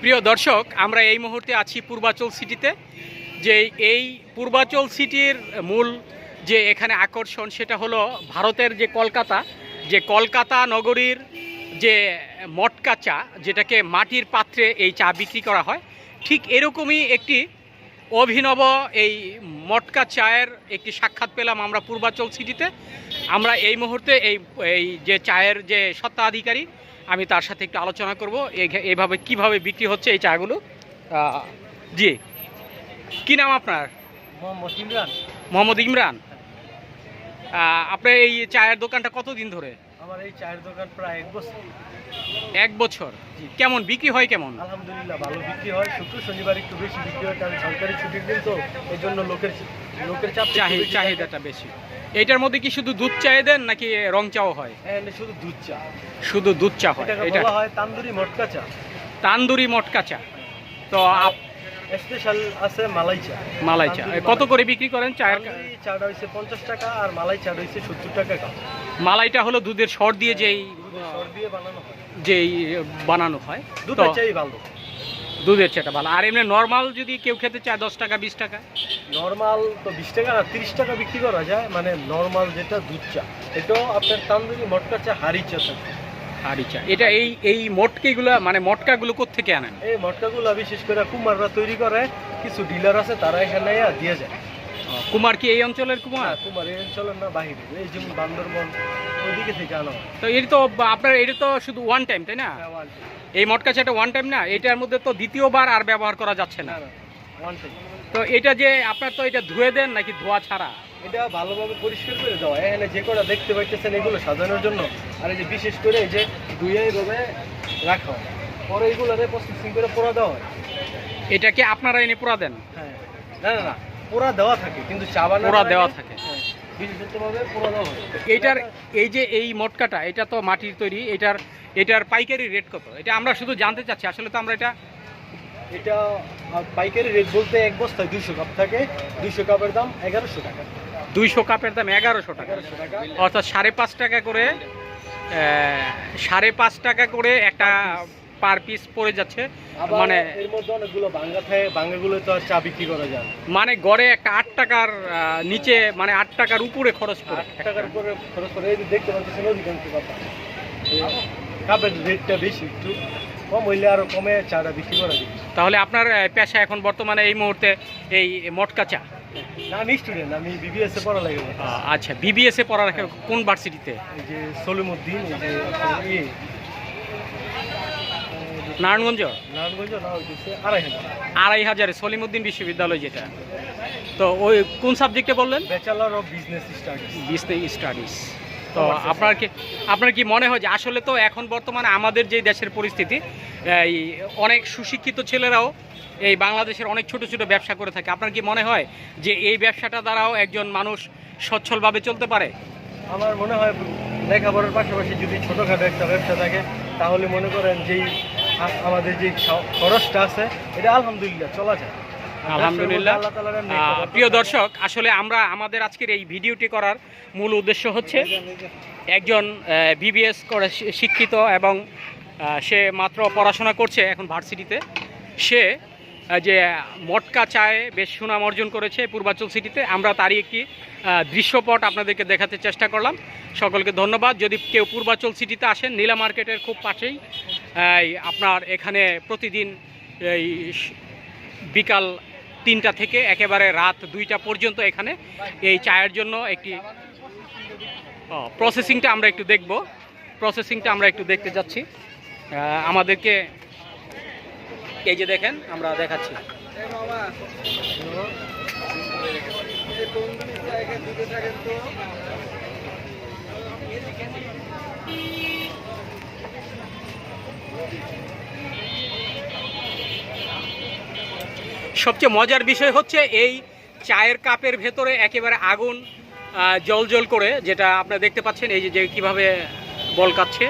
প্রিয় দর্শক, আমরা এই মুহূর্তে আছি পূর্বাচল সিটিতে, যে এই পূর্বাচল সিটির মূল যে এখানে আকর্ষণ, সেটা হলো ভারতের যে কলকাতা যে কলকাতা নগরীর যে মটকা চা যেটাকে মাটির পাত্রে এই চা বিক্রি করা হয়, ঠিক এরকমই একটি অভিনব এই মটকা চায়ের একটি সাক্ষাৎ পেলাম আমরা পূর্বাচল সিটিতে। আমরা এই মুহূর্তে এই এই যে চায়ের যে সত্ত্বাধিকারী আমি তার সাথে একটু আলোচনা করব। এই- এইভাবে কীভাবে বিক্রি হচ্ছে এই চাগুলো? জি। কি নাম আপনার? মোহাম্মদ ইমরান। মোহাম্মদ ইমরান। আপনার এই চায়ের দোকানটা কতদিন ধরে? আমার এই চায়ের দোকান প্রায় এক বছর। এক বছর। কেমন বিক্রি হয় কেমন? আলহামদুলিল্লাহ ভালো বিক্রি হয়। শুক্র শনিবার একটু বেশি বিক্রি হয় কারণ সরকারি ছুটির দিন তো এই জন্য লোকের লোকের চাপ চাহিদাটা বেশি। এইটার মধ্যে কি শুধু দুধ চায়ে দেন নাকি রং চাও হয়? And শুধু দুধ চা। শুধু দুধ চা হয় এটা বলা হয় তান্দুরি মটকা চা। তান্দুরি মটকা চা। তো স্পেশাল আছে মালাই চা। মালাই চা। কত করে বিক্রি করেন চায়ের চাটা হচ্ছে পঞ্চাশ টাকা আর মালাই চা হচ্ছে সত্তর টাকা কাপ মালাইটা হলো দুধের সর দিয়ে যেই দুধের সর দিয়ে বানানো হয়। যেই বানানো হয়। দুধের চাই ভালো। দুধের চাটা ভালো। আর এমনি নর্মাল যদি কেউ খেতে চায় দশ টাকা বিশ টাকা? নর্মাল তো বিশ টাকা না তিরিশ টাকা বিক্রি করা যায়। মানে নর্মাল যেটা দুধ চা এটাও আপনার তান্দুরি মটকা চা হাড়ি চা থাকে। হাড়ি চা এটা এই এই মটকেগুলো মানে মটকাগুলো কোথেকে আনেন? এই মটকাগুলো বিশেষ করে কুমাররা তৈরি করে কিছু ডিলার আছে তারা এখানে দিয়ে যায়। কুমার কি এই অঞ্চলের কুমার? কুমার এই অঞ্চলের না বাহিরে। এই যেমন বান্দরবন ওইদিকে থেকে আনা। তো এটা তো আপনার এটা তো শুধু ওয়ান টাইম তাই না? হ্যাঁ, এই মটকা চাটা ওয়ান টাইম না? এটার মধ্যে তো দ্বিতীয়বার আর ব্যবহার করা যাচ্ছে না। তো এটা যে আপনার তো এটা ধুয়ে দেন নাকি ধোয়া ছাড়া? এটা ভালোভাবে পরিষ্কার করে দেওয়া। এখানে যে কটা দেখতে পাইতেছেন এগুলো সাজানোর জন্য। আর এই যে বিশেষ করে এই যে ধুয়ে এইভাবে রাখা হয়। পরে এগুলোরে প্রসেসিং করে পোড়া দেওয়া হয়। এটাকে আপনারা এনে পোড়া দেন? হ্যাঁ। না না না পোড়া দেওয়া থাকে কিন্তু চা পোড়া দেওয়া থাকে। হ্যাঁ, পোড়া দেওয়া হয়। এইটার এই যে এই মটকাটা এটা তো মাটির তৈরি এটার এটার পাইকারি রেট কত? এটা আমরা শুধু জানতে চাচ্ছি আসলে তো আমরা এটা এটা পাইকারি রেট বলতে এক বস্তায় দুইশো কাপ থাকে দুইশো কাপের দাম এগারোশো টাকা। দুইশো কাপের দাম এগারোশো টাকা। অর্থাৎ সাড়ে পাঁচ টাকা করে সাড়ে পাঁচ টাকা করে একটা পার পিস পড়ে যাচ্ছে। মানে এর মধ্যে অনেকগুলো বাঙ্গা থাকে বাঙ্গাগুলো তো আর চা বিক্রি করা যায় মানে গড়ে একটা আট টাকার নিচে মানে আট টাকার উপরে খরচ পড়ে আট টাকার উপরে খরচ করে এই দেখতে পাচ্ছেন অধিকাংশ কথা। কাপের রেটটা বেশি একটু কম হইলে কমে চাটা বিক্রি করা যায়। তাহলে আপনার পেশা এখন বর্তমানে এই মুহূর্তে এই মটকা চা। না আমি স্টুডেন্ট আমি বিবিএস এ পড়ালেখা করি আচ্ছা বিবিএস এ পড়ালেখা কোন ভার্সিটিতে এই যে সলিমুদ্দিন এই যে ইয়ে। নারায়ণগঞ্জ? নারায়ণগঞ্জ না হইতেছে আড়াই হাজার। আড়াই হাজারে সলিমুদ্দিন বিশ্ববিদ্যালয় যেটা। তো ওই কোন সাবজেক্টে বললেন bachelor of business studies business studies তো আপনার কি আপনার কি মনে হয় যে আসলে তো এখন বর্তমানে আমাদের যে দেশের পরিস্থিতি, এই অনেক সুশিক্ষিত ছেলেরাও এই বাংলাদেশের অনেক ছোট ছোট ব্যবসা করে থাকে। আপনার কি মনে হয় যে এই ব্যবসাটা দ্বারাও একজন মানুষ সচ্ছলভাবে চলতে পারে? আমার মনে হয় লেখাপড়ার পাশাপাশি যদি ছোটোখাটো একটা ব্যবসা থাকে, তাহলে মনে করেন যেই আমাদের যে খরচটা আছে, এটা আলহামদুলিল্লাহ চলা যায়। আলহামদুলিল্লাহ। প্রিয় দর্শক আসলে আমরা আমাদের আজকের এই ভিডিওটি করার মূল উদ্দেশ্য হচ্ছে। একজন বিবিএস করে শিক্ষিত এবং সে মাত্র পড়াশোনা করছে এখন ভার্সিটিতে। সে যে মটকা চায়ে বেশ সুনাম অর্জন করেছে পূর্বাচল সিটিতে। আমরা তারই একটি দৃশ্যপট আপনাদেরকে দেখাতে চেষ্টা করলাম। সকলকে ধন্যবাদ। যদি কেউ পূর্বাচল সিটিতে আসেন নীলা মার্কেটের খুব পাশেই আপনার এখানে প্রতিদিন এই বিকাল তিনটা থেকে একেবারে রাত দুইটা পর্যন্ত এখানে এই চায়ের জন্য একটি প্রসেসিংটা আমরা একটু দেখব। প্রসেসিংটা আমরা একটু দেখতে যাচ্ছি। আমাদেরকে এই যে দেখেন, আমরা দেখাচ্ছি। সবচেয়ে মজার বিষয় হচ্ছে এই চায়ের কাপের ভেতরে একেবারে আগুন জল জল করে, যেটা আপনারা দেখতে পাচ্ছেন, এই যে কীভাবে বলকাচ্ছে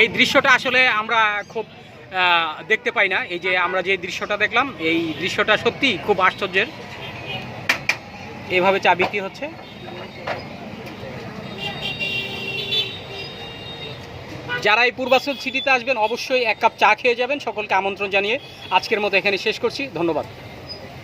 এই দৃশ্যটা আসলে আমরা খুব দেখতে পাই না। এই যে আমরা যে দৃশ্যটা দেখলাম, এই দৃশ্যটা সত্যি খুব আশ্চর্যের। এইভাবে চা বিক্রি হচ্ছে। যারা এই পূর্বাচল সিটিতে আসবেন, অবশ্যই এক কাপ চা খেয়ে যাবেন। সকলকে আমন্ত্রণ জানিয়ে আজকের মতো এখানে শেষ করছি। ধন্যবাদ।